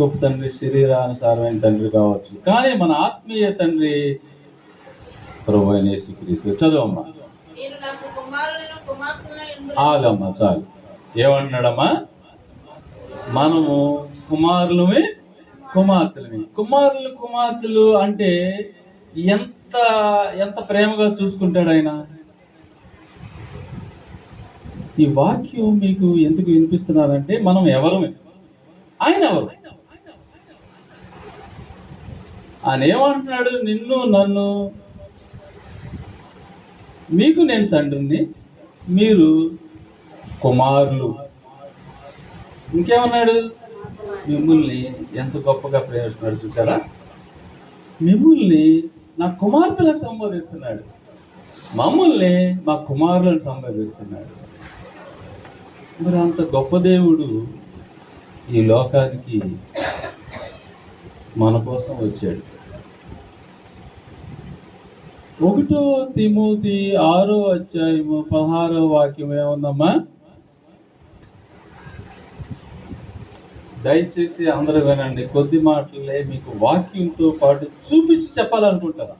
గొప్ప తండ్రి శరీరానుసారమైన తండ్రి కావచ్చు. కానీ మన ఆత్మీయ తండ్రి ప్రభు అయిన యేసుక్రీస్తు. చదువమ్మా. ఆగమ్మా చాలు. ఏమంటున్నాడమ్మా మనము కుమారులమే కుమార్తెలమే. కుమారులు కుమార్తెలు అంటే ఎంత ఎంత ప్రేమగా చూసుకుంటాడు ఆయన? ఈ వాక్యం మీకు ఎందుకు వినిపిస్తున్నారంటే మనం ఎవరమే. ఆయన ఎవరు? ఆయన ఏమంటున్నాడు? నిన్ను నన్ను మీకు నేను తండ్రిని మీరు కుమారులు. ఇంకేమన్నాడు? మిమ్మల్ని ఎంత గొప్పగా ప్రేమిస్తున్నాడు చూసారా మిమ్మల్ని నా కుమార్తెలకు సంబోధిస్తున్నాడు. మమ్మల్ని మా కుమారులను సంబోధిస్తున్నాడు. మరి అంత గొప్ప దేవుడు ఈ లోకానికి మన కోసం వచ్చాడు. ఒకటో తిమోతి ఆరో అధ్యాయము పదహారో వాక్యం ఏముందమ్మా? దయచేసి అందరూ వినండి కొద్ది మాటలే మీకు వాక్యంతో పాటు చూపించి చెప్పాలనుకుంటారా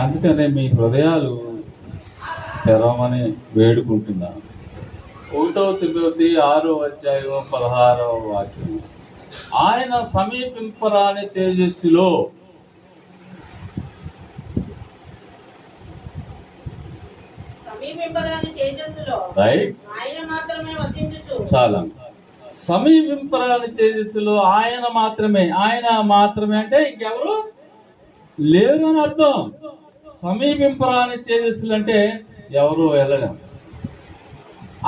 అందుకనే మీ హృదయాలు తెరవమని వేడుకుంటున్నాను ఒకటో తిమోతి ఆరో అధ్యాయం పదహారో వాక్యం ఆయన సమీపింపరాని తేజస్సులో రైట్ చాలా. సమీపింపరాని తేజస్సులో ఆయన మాత్రమే. ఆయన మాత్రమే అంటే ఇంకెవరు? లేరు అని అర్థం. సమీపింపరాని తేజస్సులు అంటే ఎవరు వెళ్ళలేం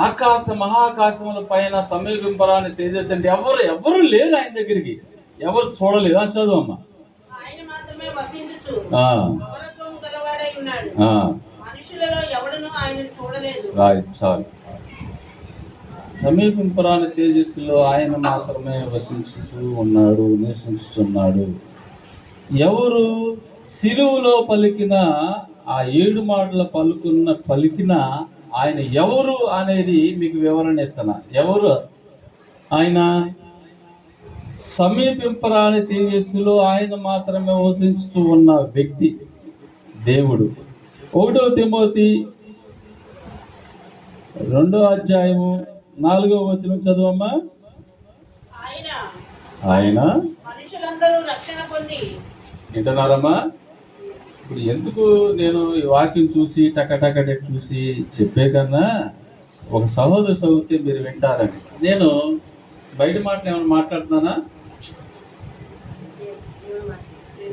ఆకాశ మహాకాశముల పైన సమీపింపరాని తేజస్సు అంటే ఎవరు ఎవరు లేరు ఆయన దగ్గరికి. ఎవరు చూడలేదు. అని చూడలేదు. రైట్ చాలు సమీపింపరాని తేజస్సులో ఆయన మాత్రమే వసించుచు ఉన్నాడు నివసించుచున్నాడు. ఎవరు సిలువులో పలికిన ఆ ఏడు మాటల పలుకున్న పలికిన ఆయన ఎవరు అనేది మీకు వివరణ ఇస్తున్నా. ఎవరు? ఆయన సమీపింపరాని తేజస్సులో ఆయన మాత్రమే వసించుచు ఉన్న వ్యక్తి దేవుడు. ఒకటో తిమోతి రెండో అధ్యాయము నాలుగో వచనం చదువమ్మా. ఆయన ఆయన మనుషులందరూ రక్షణ పొంది వింటున్నారమ్మా? ఇప్పుడు ఎందుకు నేను ఈ వాక్యం చూసి టకటకట చూసి చెప్పే కన్నా ఒక సహోదరు చదివితే మీరు వింటారని. నేను బయట మాటలు ఏమైనా మాట్లాడుతున్నానా?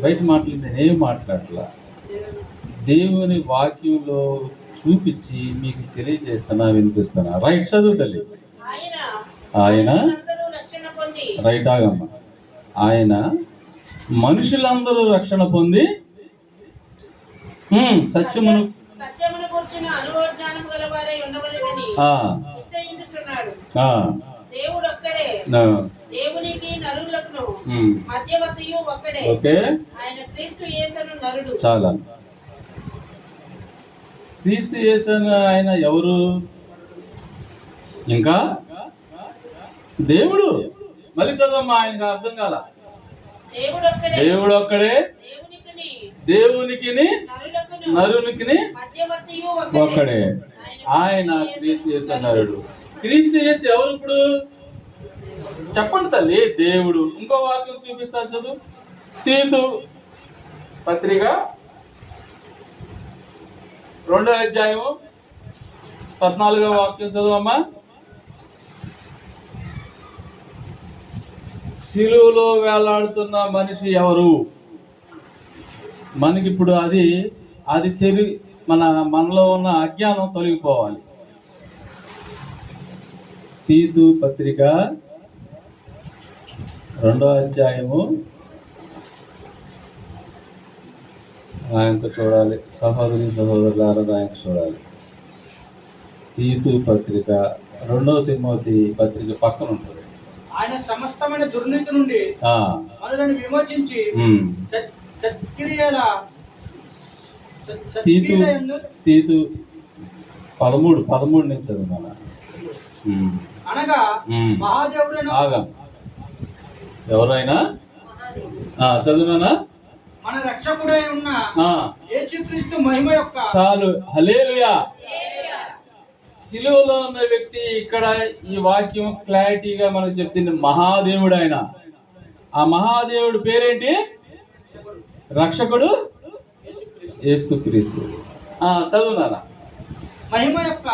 బయట మాటలు నేనేం మాట్లాడలా? దేవుని వాక్యంలో చూపించి మీకు తెలియజేస్తున్నా వినిపిస్తున్నా రైట్ చదువు తల్లి. ఆయన రైట్ ఆగమ్మ. ఆయన మనుషులందరూ రక్షణ పొంది సత్యమును. సత్యమును కూర్చున్న అనుభవ జ్ఞానం గలవారై ఉండవలెనని ఆ, నిశ్చయించుచున్నాడు. ఆ, దేవుడు ఒక్కడే ఆ, దేవునికి నరులకు హ్మ్, మధ్యవర్తియు ఒక్కడే. ఓకే. ఆయన క్రీస్తు యేసను నరుడు. చాలా. క్రీస్తు చేసిన ఆయన ఎవరు? ఇంకా? దేవుడు. మళ్ళీ చదవమ్మా ఆయనకు అర్థం కాల. దేవుడు ఒక్కడే దేవుడు ఒక్కడే దేవునికిని నరునికి నరునికిని ఒక్కడే. ఆయన క్రీస్తు చేసే నరుడు క్రీస్తు చేసి ఎవరు ఇప్పుడు? చెప్పండి తల్లి. దేవుడు. ఇంకో వాక్యం చూపిస్తా చదువు. తీతు పత్రిక రెండో అధ్యాయము పద్నాలుగో వాక్యం చదువమ్మా. శిలువలో వేలాడుతున్న మనిషి ఎవరు? మనకిప్పుడు అది అది తెలి మన మనలో ఉన్న అజ్ఞానం తొలగిపోవాలి. తీతు పత్రిక రెండో అధ్యాయము. ఆయనకు చూడాలి. సహోదరి సహోదరులారా ఆయనకు చూడాలి. తీతు పత్రిక రెండో తిమోతి పత్రిక పక్కన ఉంటుంది. ఆయన సమస్తమైన దుర్నీతి నుండి మనలను విమోచించి సత్క్రియల సత్- తీతు తీతు పదమూడు పదమూడు నుంచి చదువుతాను. అనగా ఆగా. ఎవరైనా? ఆ, చదువునానా మన రక్షకుడై ఉన్న ఆ, యేసుక్రీస్తు మహిమ యొక్క చాలు. హలేలుయా సిలువలో ఉన్న వ్యక్తి ఇక్కడ ఈ వాక్యం క్లారిటీగా మనకు చెప్తుంది. మహాదేవుడు ఆయన ఆ మహాదేవుడు పేరేంటి? రక్షకుడు. యేసుక్రీస్తు. ఆ చదువునానా మహిమ యొక్క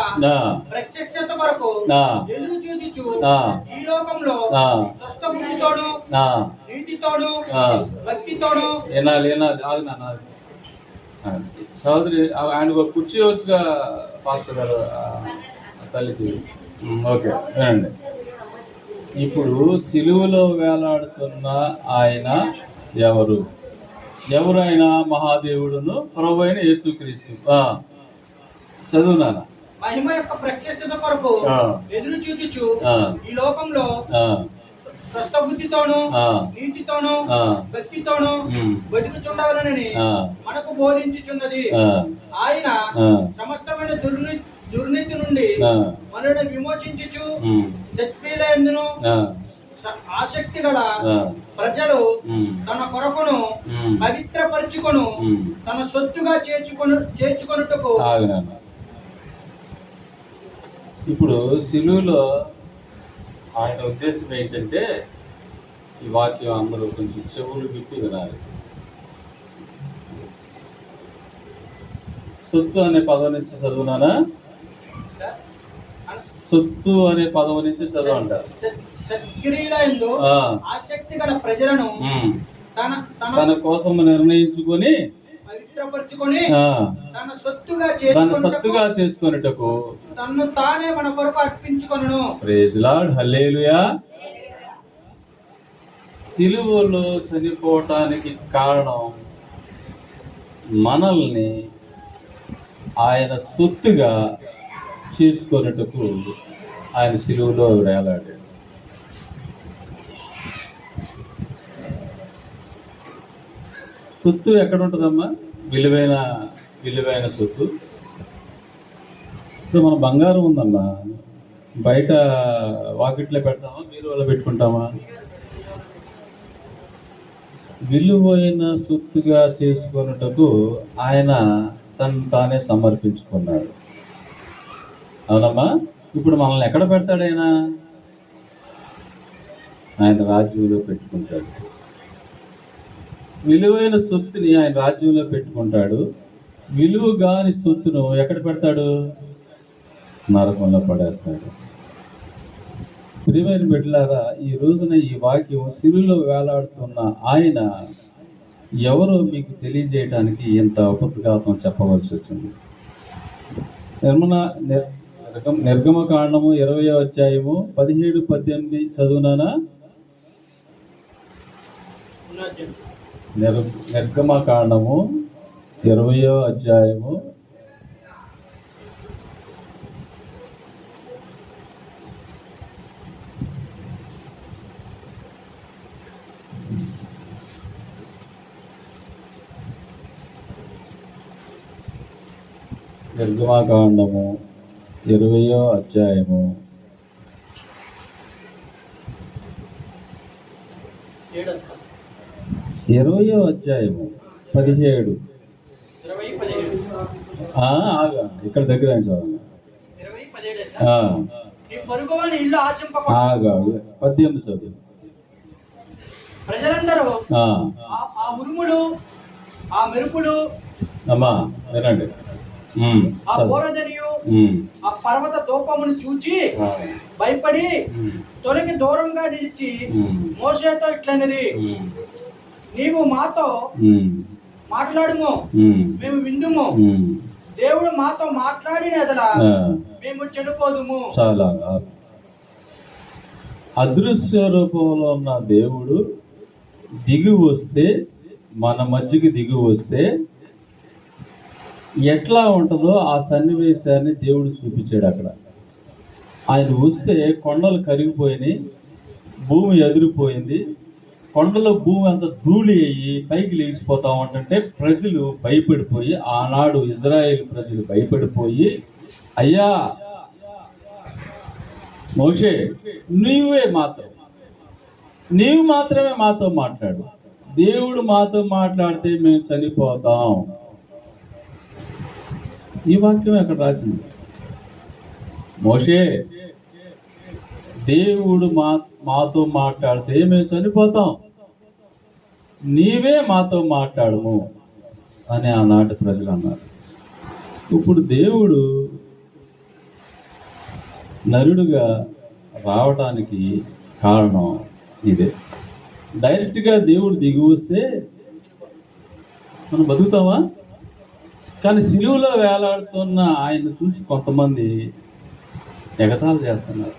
ప్రత్యక్షత కొరకు ఆ, ఎదురు చూచుచు. ఆ. ఈ లోకంలో ఆ. స్వస్థ బుద్ధితోను ఆ, నీతితోను ఆ. భక్తితోను. వినాలి వినాలి ఆగు నాన్న ఆ- ఆయన ఒక కుర్చీ వచ్చుగా పాస్టర్ గారు తల్లికి. ఓకే వినండి. ఇప్పుడు సిలువలో వేలాడుతున్న ఆయన ఎవరు? ఎవరు ఆయన మహాదేవుడును ప్రభు అయిన యేసుక్రీస్తు చదువు నాన్న. మహిమ యొక్క ప్రత్యక్షత కొరకు. ఎదురు చూచుచు. ఈ లోకంలో ఆ, స్వస్థ బుద్ధితోను. నీతితోను ఆ. భక్తితోను బతుకుచుండవలనని మనకు బోధించుచున్నది. ఆ, ఆయన సమస్తమైన దుర్ని దుర్నీతి నుండి మనల్ని విమోచించుచు ఆ, ఆసక్తి గల ప్రజలు తన కొరకును. పవిత్రపరుచుకొను. తన సొత్తుగా చేర్చుకొను చేర్చుకొనుటకు. ఇప్పుడు సిలువలో ఆయన ఉద్దేశం ఏంటంటే ఈ వాక్యం అందరూ కొంచెం చెవులు విప్పి వినాలి. సొత్తు అనే పదం నుంచి చదువునానా? సొత్తు అనే పదం నుంచి చదువు అంటారు. ఆసక్తి గల ప్రజలను. తన కోసం నిర్ణయించుకొని పవిత్రపరుచుకొని తన సొత్తుగా తన చేర్చుకొనుటకు సత్తుగా చేసుకొనుటకు తన్ను తానే మన కొరకు అర్పించుకొనును. ప్రేజ్ లార్డ్ హల్లేలుయా సిలువలో చనిపోవటానికి కారణం మనల్ని ఆయన సొత్తుగా చేసుకొనుటకు ఆయన సిలువలో వేలాడాడు. సొత్తు ఎక్కడ ఉంటుందమ్మా? విలువైన విలువైన సొత్తు. ఇప్పుడు మన బంగారం ఉందమ్మా. బయట వాకిట్లో పెడతామా? మీరు బీరువాలో పెట్టుకుంటామా? విలువైన సొత్తుగా చేసుకొనుటకు ఆయన తను తానే సమర్పించుకున్నాడు. అవునమ్మా ఇప్పుడు మనల్ని ఎక్కడ పెడతాడు ఆయన? ఆయన రాజ్యంలో పెట్టుకుంటాడు. విలువైన సొత్తుని ఆయన రాజ్యంలో పెట్టుకుంటాడు. విలువ కాని సొత్తును ఎక్కడ పెడతాడు? నరకంలో పడేస్తాడు. ప్రియమైన బిడ్డలారా ఈ రోజున ఈ వాక్యం సిరులో వేలాడుతున్న ఆయన ఎవరో మీకు తెలియజేయడానికి ఇంత ఉపద్ఘాతం చెప్పవలసి వచ్చింది. నిర్మల నిర్గమ- కాండము ఇరవై అధ్యాయము పదిహేడు పద్దెనిమిది చదువునానా? నిర్ నిర్గమ కాండము ఇరవయో అధ్యాయము నిర్గమాకాండము ఇరవయో అధ్యాయము. ఇరవయో అధ్యాయము పదిహేడు. ఆగు. ఇక్కడ దగ్గర ఆగు. పద్దెనిమిది చదువు. ప్రజలందరూ ఆ, ఆ- ఆ ఉరుములు ఆ మెరుపులు అమ్మా వినండి. ఆ ఉమ్, ఆ పర్వత దూపమును చూచి భయపడి తొలగి దూరంగా నిలిచి మోసేతో ఇట్లనిది నీవు మాతో మాట్లాడుము మేము. విందుము. దేవుడు మాతో మాట్లాడిన ఎదలా ఆ, మేము చెడిపోదుము. చాలా. అదృశ్య రూపంలో ఉన్న దేవుడు దిగి వస్తే మన మధ్యకి దిగి వస్తే ఎట్లా ఉంటుందో ఆ సన్నివేశాన్ని దేవుడు చూపించాడు అక్కడ. ఆయన వస్తే కొండలు కరిగిపోయినాయి భూమి ఎదిరిపోయింది. కొండలో భూమి అంత ధూళి అయ్యి పైకి లేచిపోతా ఉంటుంటే ప్రజలు భయపడిపోయి ఆనాడు ఇజ్రాయేల్ ప్రజలు భయపడిపోయి అయ్యా మోషే నీవే మాత్రం నీవు మాత్రమే మాతో మాట్లాడు. దేవుడు మాతో మాట్లాడితే మేము చనిపోతాం. ఈ వాక్యం అక్కడ రాసింది. మోషే దేవుడు మా మాతో మాట్లాడితే మేము చనిపోతాం. నీవే మాతో మాట్లాడము అని ఆనాటి ప్రజలు అన్నారు. ఇప్పుడు దేవుడు నరుడుగా రావడానికి కారణం ఇదే. డైరెక్ట్గా దేవుడు దిగి వస్తే మనం బతుకుతామా? కానీ సిలువులో వేలాడుతున్న ఆయన చూసి కొంతమంది ఎగతాలు చేస్తున్నారు.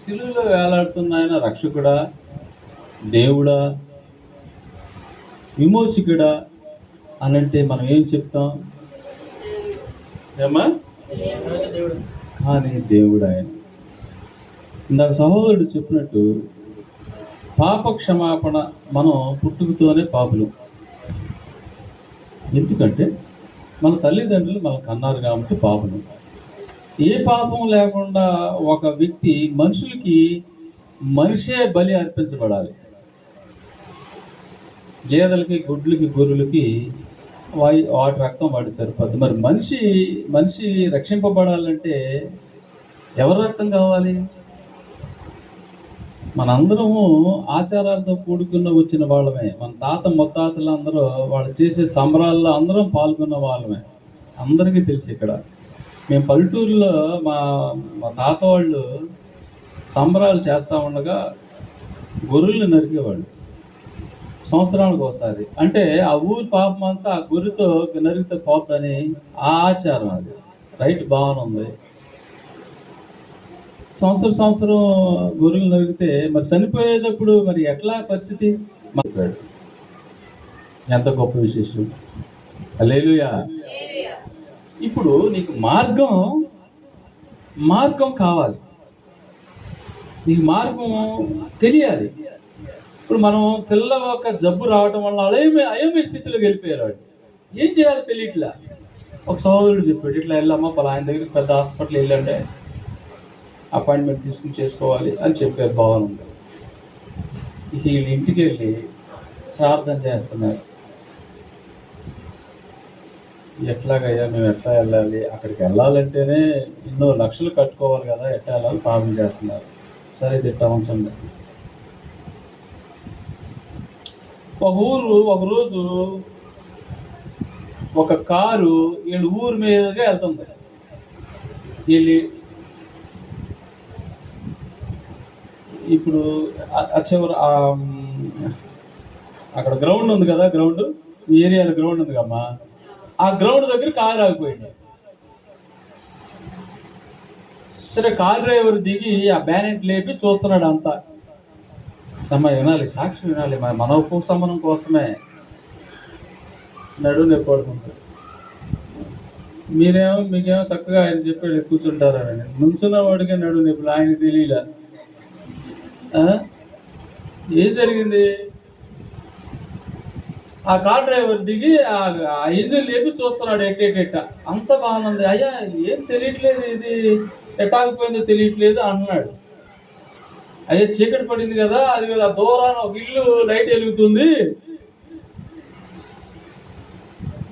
సిలువులో వేలాడుతున్న ఆయన రక్షకుడా దేవుడా విమోచకుడా అని అంటే మనం ఏం చెప్తాం? ఏమా కానీ దేవుడు ఆయన. ఇందాక సహోదరుడు చెప్పినట్టు పాప క్షమాపణ మనం పుట్టుకతోనే పాపులు. ఎందుకంటే మన తల్లిదండ్రులు మన కన్నారు కాబట్టి పాపం ఏ పాపం లేకుండా ఒక వ్యక్తి మనుషులకి మనిషే బలి అర్పించబడాలి. గేదెలకి గుడ్లకి గొర్రెలకి వాయి వాటి రక్తం వాడి సరిపోద్ది. మరి మనిషి మనిషి రక్షింపబడాలంటే ఎవరి రక్తం కావాలి? మనందరము ఆచారాలతో కూడుకున్న వచ్చిన వాళ్ళమే. మన తాత ముత్తాతలు అందరూ వాళ్ళు చేసే సంబరాల్లో అందరం పాల్గొన్న వాళ్ళమే. అందరికీ తెలుసు ఇక్కడ. మేము పల్లెటూరులో మా మా తాత వాళ్ళు సంబరాలు చేస్తూ ఉండగా గొర్రెలు నరికేవాళ్ళు. సంవత్సరానికి ఒకసారి. అంటే ఆ ఊరి పాపం అంతా ఆ గొర్రెతో నరికితే పోద్దని ఆ ఆచారం అది. రైట్ బాగానే ఉంది. సంవత్సరం సంవత్సరం గొర్రెలు దొరికితే మరి చనిపోయేటప్పుడు మరి ఎట్లా పరిస్థితి? మాట్లాడు ఎంత గొప్ప విశేషం. లేలుయా ఇప్పుడు నీకు మార్గం మార్గం కావాలి. నీకు మార్గం తెలియాలి. ఇప్పుడు మనం పిల్ల ఒక జబ్బు రావటం వల్ల అయోమి అయోమే స్థితిలోకి వెళ్ళిపోయారు ఏం చేయాలో తెలియట్లా? ఒక సోదరుడు చెప్పాడు ఇట్లా వెళ్ళామా పలా ఆయన దగ్గరికి పెద్ద హాస్పిటల్ వెళ్ళండి అపాయింట్మెంట్ తీసుకుని చేసుకోవాలి అని చెప్పే భావన ఉంది. వీళ్ళు ఇంటికి వెళ్ళి ప్రార్థన చేస్తున్నారు. ఎట్లాగయ్యా మేము ఎట్లా వెళ్ళాలి? అక్కడికి వెళ్ళాలంటేనే ఎన్నో లక్షలు కట్టుకోవాలి కదా ఎట్లా వెళ్ళాలి? ప్రార్థన చేస్తున్నారు. సరే తిట్ట ఉంచండి. ఒక ఊరు ఒకరోజు ఒక కారు వీళ్ళ ఊరు మీదుగా వెళ్తుంది. వీళ్ళు ఇప్పుడు అచ్చేవారు చివరి అక్కడ గ్రౌండ్ ఉంది కదా గ్రౌండ్ మీ ఏరియాలో గ్రౌండ్ ఉంది కమ్మా ఆ గ్రౌండ్ దగ్గర కారు ఆగిపోయింది. సరే కార్ డ్రైవర్ దిగి ఆ బ్యానెట్ లేపి చూస్తున్నాడు అంతా. అమ్మ వినాలి సాక్షి వినాలి మన మన ఉపశమనం కోసమే. నడు నొప్పి మీరేమో మీకేమో చక్కగా ఆయన చెప్పాడు కూర్చుంటారని నుంచున్న వాడికే నడు నొప్పులు ఆయన తెలియలే. ఏం జరిగింది? ఆ కార్ డ్రైవర్ దిగి ఆ ఇంజిన్ లేపి చూస్తున్నాడు ఎట్టేటెట్ట అంత బాగుంది. అయ్యా ఏం తెలియట్లేదు ఇది. ఎట్టాగిపోయిందో తెలియట్లేదు అన్నాడు అయ్యా చీకటి పడింది కదా అది కదా దూరాన ఒక ఇల్లు లైట్ వెలుగుతుంది.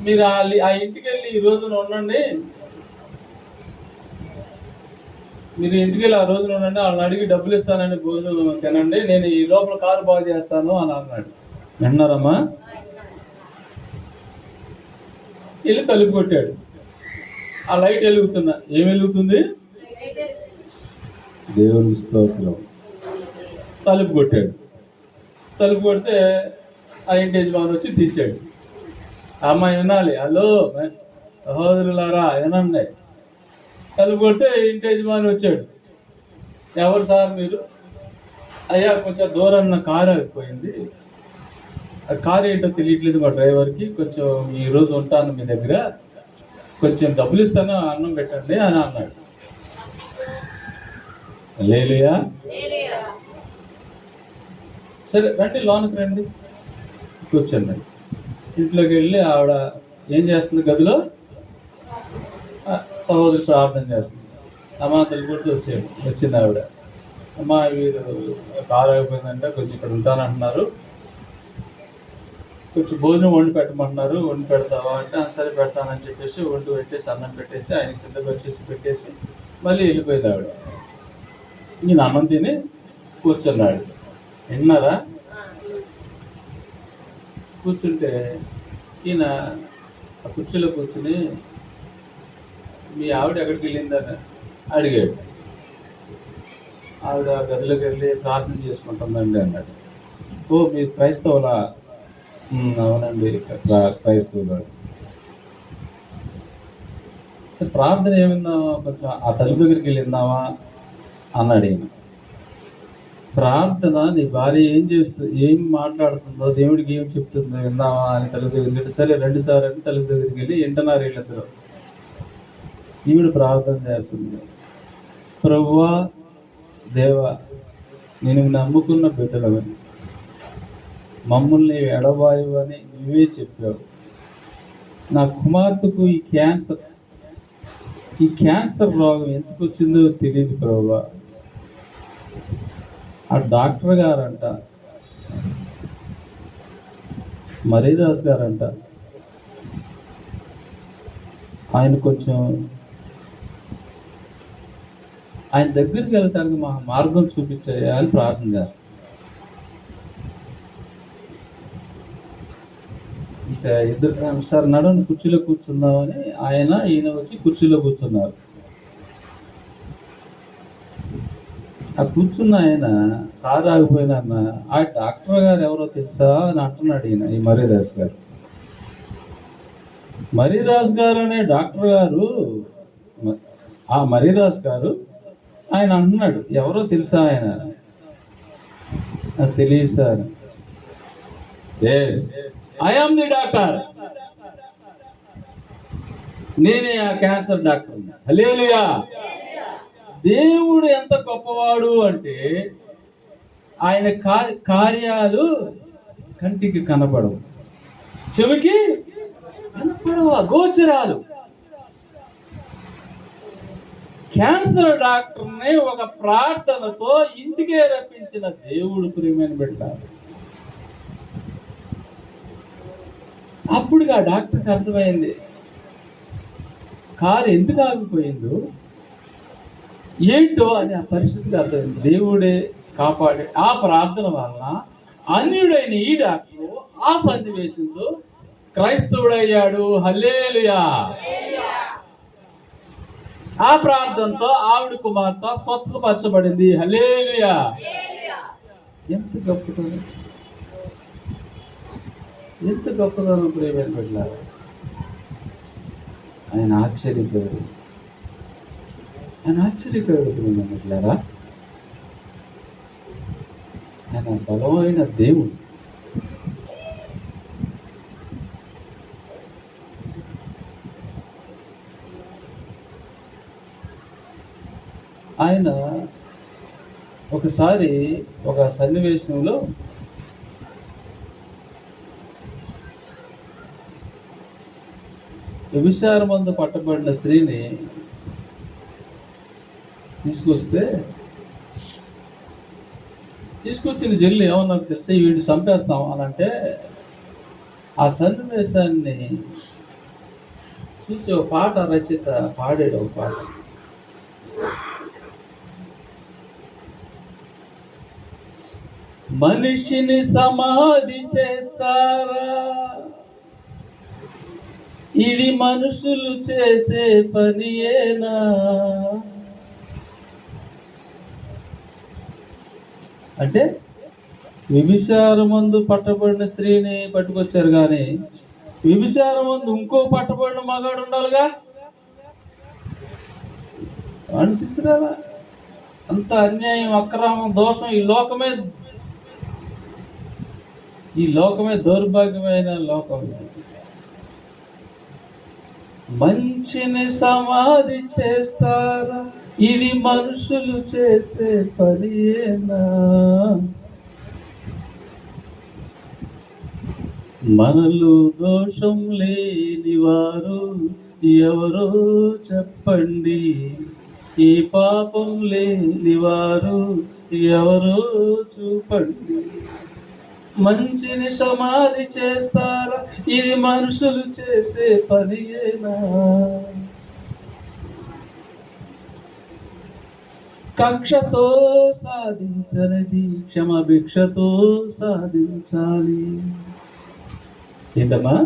మీరు ఆ ఆ ఇంటికి వెళ్ళి ఈ రోజున ఉండండి. మీరు ఇంటికి వెళ్ళి ఆ రోజున ఉండండి వాళ్ళని అడిగి డబ్బులు ఇస్తానని భోజనం తినండి నేను ఈ లోపల కారు బాగు చేస్తాను అని అన్నాడు. విన్నారమ్మా? వెళ్ళి తలుపు కొట్టాడు. ఆ లైట్ వెలుగుతున్నా ఏం వెలుగుతుంది? దేవుని స్తోత్రం. తలుపు కొట్టాడు. తలుపు కొడితే ఆ ఇంటి యజమాని వచ్చి తీసాడు అమ్మాయి వినాలి హలో సహోదరులారా వినండి. తలుపు కొడితే ఇంటి యజమాని వచ్చాడు. ఎవరు సార్ మీరు? అయ్యా కొంచెం దూరం నా కారు ఆగిపోయింది. ఆ కారు ఏంటో తెలియట్లేదు మా డ్రైవర్కి. కొంచెం ఈ రోజు ఉంటాను మీ దగ్గర. కొంచెం డబ్బులు ఇస్తాను అన్నం పెట్టండి అని అన్నాడు. లేలుయా? సరే రండి లోనికి రండి. కూర్చోండి. ఇంట్లోకి వెళ్ళి ఆవిడ ఏం చేస్తుంది గదిలో? సహోదరి ప్రార్థన చేస్తుంది. సమాంతలు కొట్టి వచ్చాడు వచ్చింది ఆవిడ. అమ్మ వీరు కారు అయిపోయిందంటే కొంచెం ఇక్కడ ఉంటానంటున్నారు. కొంచెం భోజనం వండి పెట్టమంటున్నారు. వండి పెడతావా అంటే సరే పెడతానని చెప్పేసి వండి పెట్టేసి అన్నం పెట్టేసి ఆయనకి సిద్ధపరిచేసి పెట్టేసి మళ్ళీ వెళ్ళిపోయింది ఆవిడ. ఈయన అన్నం తిని కూర్చున్నాడు. విన్నారా? కూర్చుంటే ఈయన ఆ కుర్చీలో కూర్చుని మీ ఆవిడ ఎక్కడికి వెళ్ళిందని అడిగాడు. ఆవిడ గదిలోకి వెళ్ళి ప్రార్థన చేసుకుంటుందండి అన్నాడు. ఓ మీరు క్రైస్తవులా అవునండి క్రైస్తవులు. సరే ప్రార్థన ఏమిందామా కొంచెం ఆ తల్లి దగ్గరికి వెళ్ళిందామా? అన్నాడు ఈయన ప్రార్థన నీ భార్య ఏం చేస్తుంది ఏం మాట్లాడుతుందో దేవుడికి ఏం చెప్తుందో విందామా అని తల్లి దగ్గరికి సరే రెండు సార్లు అని తల్లి దగ్గరికి వెళ్ళి వింటున్నారు వీళ్ళిద్దరు. ఈవిడ ప్రార్థన చేస్తుంది ప్రభువా దేవా నేను నమ్ముకున్న బిడ్డలవని మమ్మల్ని ఎడబాయు అని నువ్వే చెప్పావు. నా కుమార్తెకు ఈ క్యాన్సర్ ఈ క్యాన్సర్ రోగం ఎందుకు వచ్చిందో తెలియదు ప్రభువా. ఆ డాక్టర్ గారంట మరీదాస్ గారంట ఆయన కొంచెం ఆయన దగ్గరికి వెళ్ళటానికి మా మార్గం చూపించాయా అని ప్రార్థన చేస్తాం. ఇక ఇద్దరు సార్ నడని కుర్చీలో కూర్చుందామని ఆయన ఈయన వచ్చి కుర్చీలో కూర్చున్నారు. ఆ కూర్చున్న ఆయన కారు ఆగిపోయిన అన్న. ఆ డాక్టర్ గారు ఎవరో తెలుసా అని అంటున్నాడు ఈయన ఈ మరీదాస్ గారు. మరీదాస్ గారు అనే డాక్టర్ గారు ఆ మరీదాస్ గారు ఆయన అంటున్నాడు ఎవరో తెలుసా ఆయన? తెలియదు sir. Yes I am the doctor నేనే ఆ క్యాన్సర్ డాక్టర్ హలేలుయా దేవుడు ఎంత గొప్పవాడు అంటే ఆయన కార్యాలు కంటికి కనపడవు. చెవికి కనపడవు గోచరాలు. క్యాన్సర్ డాక్టర్ని ఒక ప్రార్థనతో ఇంటికే రప్పించిన దేవుడు ప్రియమైన బిడ్డ. అప్పుడు ఆ డాక్టర్కి అర్థమైంది. కారు ఎందుకు ఆగిపోయిందో ఏంటో అని ఆ పరిస్థితికి అర్థమైంది. దేవుడే కాపాడే ఆ ప్రార్థన వలన అన్యుడైన ఈ డాక్టర్ ఆ సన్నివేశంతో క్రైస్తవుడయ్యాడు. హల్లేలుయా. ఆ ప్రార్థనతో ఆవిడ కుమార్తె స్వచ్ఛపరచబడింది హల్లేలుయా. ఎంత గొప్పతనం ఎంత గొప్పతనం ప్రేమ పెట్టారు ఆయన ఆశ్చర్యపోయాడు. ఆయన ఆశ్చర్యపోయాడు ప్రేమ పెట్టారా ఆయన బలమైన దేవుడు. ఆయన ఒకసారి ఒక సన్నివేశంలో వ్యభిచార మందు పట్టబడిన స్త్రీని తీసుకొస్తే తీసుకొచ్చిన జల్లు ఏమన్నా తెలిసి? వీడిని చంపేస్తాం అని అంటే ఆ సన్నివేశాన్ని చూసి ఒక పాట రచయిత పాడాడు ఒక పాట. మనిషిని సమాధి చేస్తారా? ఇది మనుషులు చేసే పనియేనా? అంటే వ్యభిచారమందు పట్టబడిన స్త్రీని పట్టుకొచ్చారు కానీ వ్యభిచారమందు ఇంకో పట్టబడిన మగాడు ఉండాలిగా? అనిపిస్తున్నారా అంత అన్యాయం అక్రమం దోషం ఈ లోకమే ఈ లోకమే దౌర్భాగ్యమైన లోకం. మంచిని సమాధి చేస్తారా? ఇది మనుషులు చేసే పనియేనా మనలో దోషం లేని వారు ఎవరో చెప్పండి. ఈ పాపం లేని వారు ఎవరో చూపండి. మంచిని సమాధి చేస్తారా? ఇది మనుషులు చేసే పనియేనా? కక్షతో సాధించనిది క్షమభిక్షతో సాధించాలి. ఏంటమ్మా?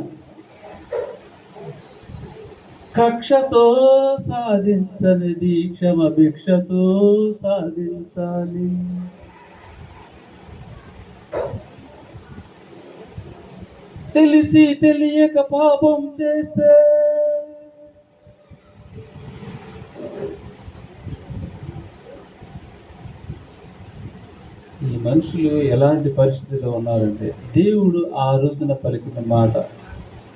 కక్షతో సాధించనిది క్షమభిక్షతో సాధించాలి. తెలిసి తెలియక పాపం చేస్తే. ఈ మనుషులు ఎలాంటి పరిస్థితిలో ఉన్నారంటే దేవుడు ఆ రోజున పలికిన మాట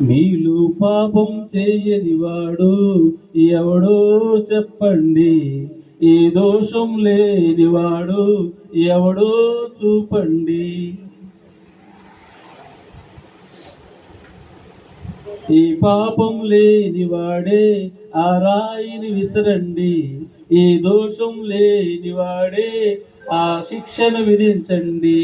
మీలు పాపం చేయని వాడు ఎవడో చెప్పండి. ఏ దోషం లేనివాడు ఎవడో చూపండి. ఈ పాపం లేని వాడే ఆ రాయిని విసరండి. ఈ దోషం లేని వాడే ఆ శిక్షను విధించండి.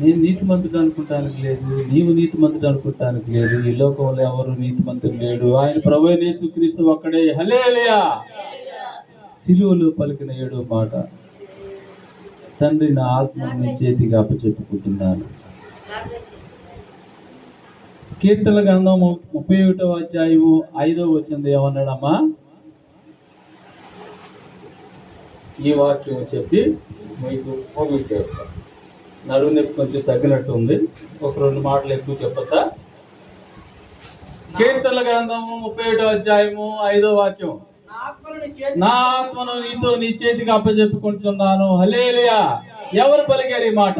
నేను నీతిమంతుడు అనుకుంటానికి లేదు. నీవు నీతిమంతుడు అనుకుంటానికి లేదు. ఈ లోకంలో ఎవరు నీతిమంతుడు లేడు? ఆయన ప్రభు నేసుక్రీస్తు ఒక్కడే. హలేలియా సిలువలో పలికిన ఏడో మాట తండ్రి నా ఆత్మ నీ చేతిగా అప్పచెప్పుకుంటున్నాను. కీర్తన గ్రంథము ముప్పై ఒకటో అధ్యాయము ఐదో వచ్చింది ఏమన్నాడమ్మా ఈ వాక్యం చెప్పి మీకు ముగించేస్తాను నడువు నొప్పి కొంచెం తగ్గినట్టు ఉంది. ఒక రెండు మాటలు ఎక్కువ చెప్పచ్చా? కీర్తన గ్రంథము ముప్పై ఒకటో అధ్యాయము ఐదో వాక్యం. నా ఆత్మను నా ఆత్మను నీతో నీ చేతికి అప్పచెప్పుకుంటున్నాను. హలేలియా ఎవరు పలికారు ఈ మాట?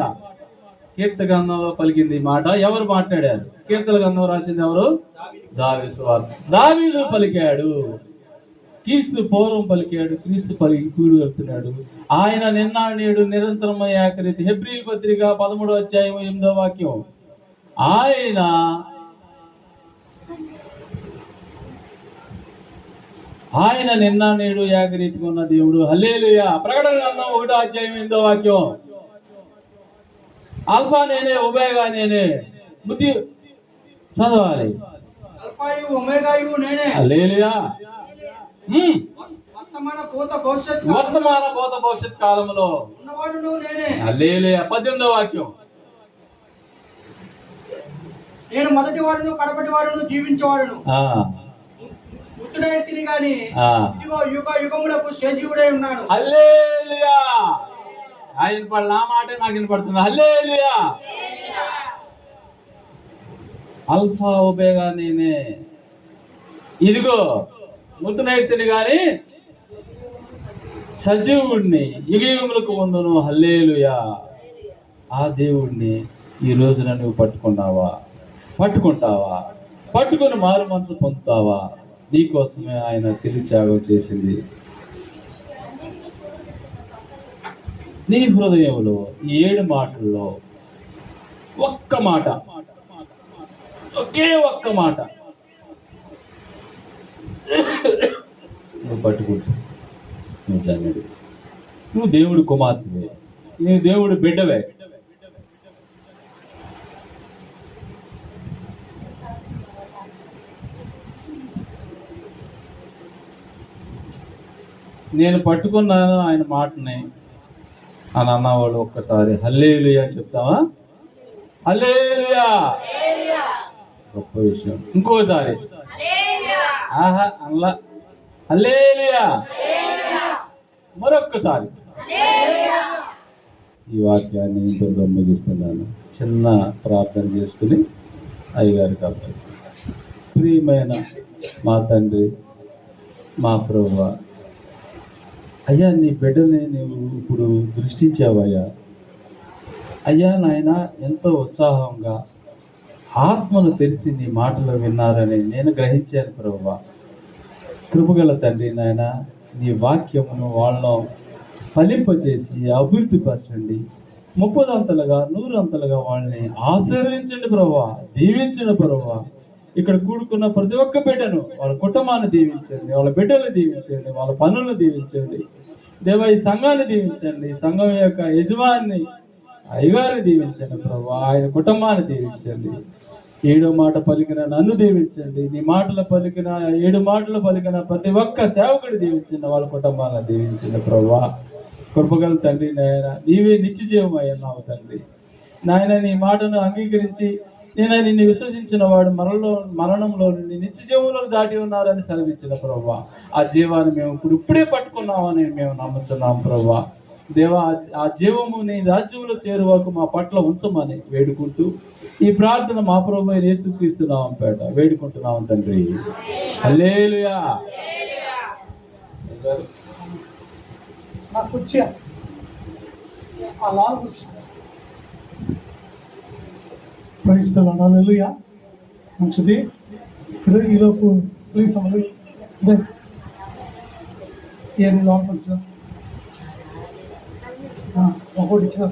కీర్త గ్రంథంలో పలికింది ఈ మాట. ఎవరు మాట్లాడారు? కీర్తన గ్రంథం రాసింది ఎవరు? దావీదు వారు దావీదు పలికాడు. క్రీస్తు పూర్వం పలికాడు క్రీస్తు పలికి కూడు వెళ్తున్నాడు ఆయన నిన్న నేడు నిరంతరం ఏకరీతి హెబ్రిల్ పత్రిక పదమూడో అధ్యాయం ఎనిమిదో వాక్యం. ఆయన ఆయన నిన్న నేడు ఏకరీతిగా ఉన్న దేవుడు. హల్లేలుయా. ప్రకటన గ్రంథం ఒకటో అధ్యాయం ఎనిమిదో వాక్యం. ఆల్ఫా నేనే ఉబేగా నేనే. బుద్ధి చదవాలి. వర్తమాన భూత భవిష్యత్ కాలంలో. పద్దెనిమిదో వాక్యం. నేను మొదటి వాడును కడపటి వాడును జీవించేవాడును ఆ, మృతుడై తిని గాని యుగ యుగములకు సజీవుడై ఉన్నాడు. హల్లేలుయా. ఆయన పడ నా మాట నాకు వినపడుతుంది. హల్లే అల్ఫా ఒబేగా నేనే. ఇదిగో ముద్దునైతిని గాని సజీవుడిని యుగయుగములకు వందును. హల్లేలుయా! ఆ దేవుణ్ణి ఈ రోజున నువ్వు పట్టుకున్నావా? పట్టుకుంటావా? పట్టుకొని మారు మనసు పొందుతావా? నీకోసమే ఆయన చిరు త్యాగం చేసింది. నీ హృదయంలో ఈ ఏడు మాటల్లో ఒక్క మాట. ఒకే ఒక్క మాట. నువ్వు పట్టుకుంటు. నువ్వు నువ్వు దేవుడు కుమార్తెవే. నువ్వు దేవుడు బిడ్డవే. నేను పట్టుకున్నాను ఆయన మాటని. అని అన్నవాళ్ళు ఒక్కసారి హల్లేలుయా అని చెప్తావా? హల్లేలుయా! గొప్ప విషయం. ఇంకోసారి. ఆహా అల్లా హల్లేలుయా! మరొక్కసారి. ఈ వాక్యాన్ని ఇంతలో ముగిస్తున్నాను చిన్న ప్రార్థన చేసుకుని అయ్యగారికి కాబట్టి ప్రియమైన మా తండ్రి మా ప్రభు అయ్యా నీ బిడ్డని నువ్వు ఇప్పుడు దృష్టించావయ్యా అయ్యా నాయన ఎంతో ఉత్సాహంగా ఆత్మను తెరిచి నీ మాటలు విన్నారని నేను గ్రహించాను ప్రభు కృపగల తండ్రి నాయన నీ వాక్యమును వాళ్ళను ఫలింపచేసి అభివృద్ధిపరచండి. ముప్పదంతలుగా నూరంతలుగా వాళ్ళని ఆశీర్వదించండి ప్రభా దీవించండి ప్రభా ఇక్కడ కూడుకున్న ప్రతి ఒక్క బిడ్డను వాళ్ళ కుటుంబాన్ని దీవించండి వాళ్ళ బిడ్డలు దీవించండి వాళ్ళ పనులను దీవించండి. దేవ ఈ సంఘాన్ని దీవించండి. సంఘం యొక్క యజమాని అయ్యగారిని దీవించండి ప్రభు. ఆయన కుటుంబాన్ని దీవించండి. ఏడు మాట పలికిన నన్ను దీవించండి. నీ మాటలు పలికిన ఏడు మాటలు పలికిన ప్రతి ఒక్క సేవకుడు దీవించండి. వాళ్ళ కుటుంబాలను దీవించండి ప్రభు. కృపగల తండ్రి నాయన నీవే నిత్య జీవం అయ్యన్నావు తండ్రి. నాయన నీ మాటను అంగీకరించి నేను నిన్ను విశ్వసించిన వాడు మరణంలో మరణంలో నుండి నిత్యజీవంలో దాటి ఉన్నారని సెలవిచ్చిన ప్రభా. ఆ జీవాన్ని మేము ఇప్పుడు ఇప్పుడే పట్టుకున్నామని మేము నమ్ముతున్నాం ప్రభా. దేవా ఆ జీవము నీ రాజ్యంలో చేరువకు మా పట్ల ఉంచమని వేడుకుంటూ ఈ ప్రార్థన మా ప్రభు అయిన పేట వేడుకుంటున్నాం తండ్రి. అల్లేలుయా నాకు వచ్చా ఆ లాల్ కుర్చీ ప్రయిస్తాను మంచిది. ఇప్పుడు ఈలోపు ప్లీజ్ అమలు. ఇదే. ఇవన్నీ ఒకటి కుర్చీ ఒకటి ఇచ్చిన.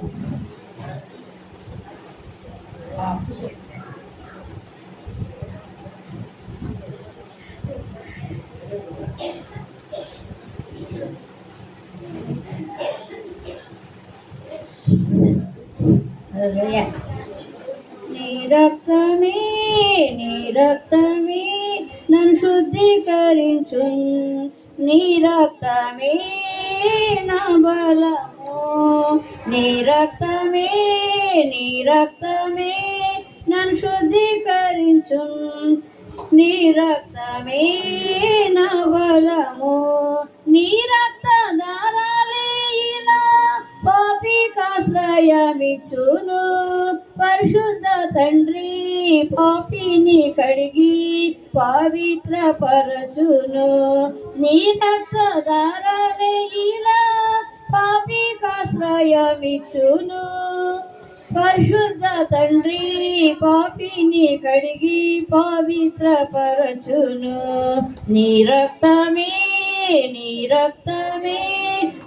రక్తమే నన్ను శుద్ధీకరించు నీ రక్తమే నా బలము. నీ రక్త దారాలే పాపికాశ్రయమిచ్చును. పరిశుద్ధ తండ్రి పాపిని కడిగి పవిత్ర పరచును నీ రక్తధారలే ఇలా పాపికాశ్రయమిచ్చును. పరిశుద్ధ తండ్రి పాపిని కడిగి పవిత్ర పరచును నీ రక్తమే నీ రక్తమే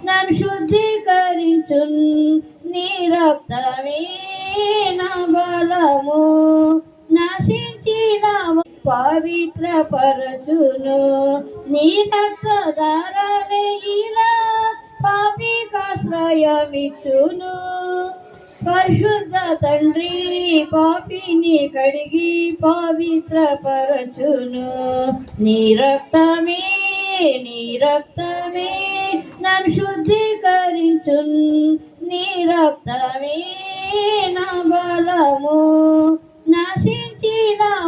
నన్ను శుద్ధీకరించును. నీ రక్తమే నా బలము. నశించిన పవిత్ర పరచును నీ రక్తధారలే ఇలా పాపికాశ్రయమిచ్చును. పరిశుద్ధ తండ్రి పాపిని కడిగి పవిత్ర పరచును నీ రక్తమే నీ రక్తమే నన్ను శుద్ధీకరించున్. నీ రక్తమే నా బలము. నశించిన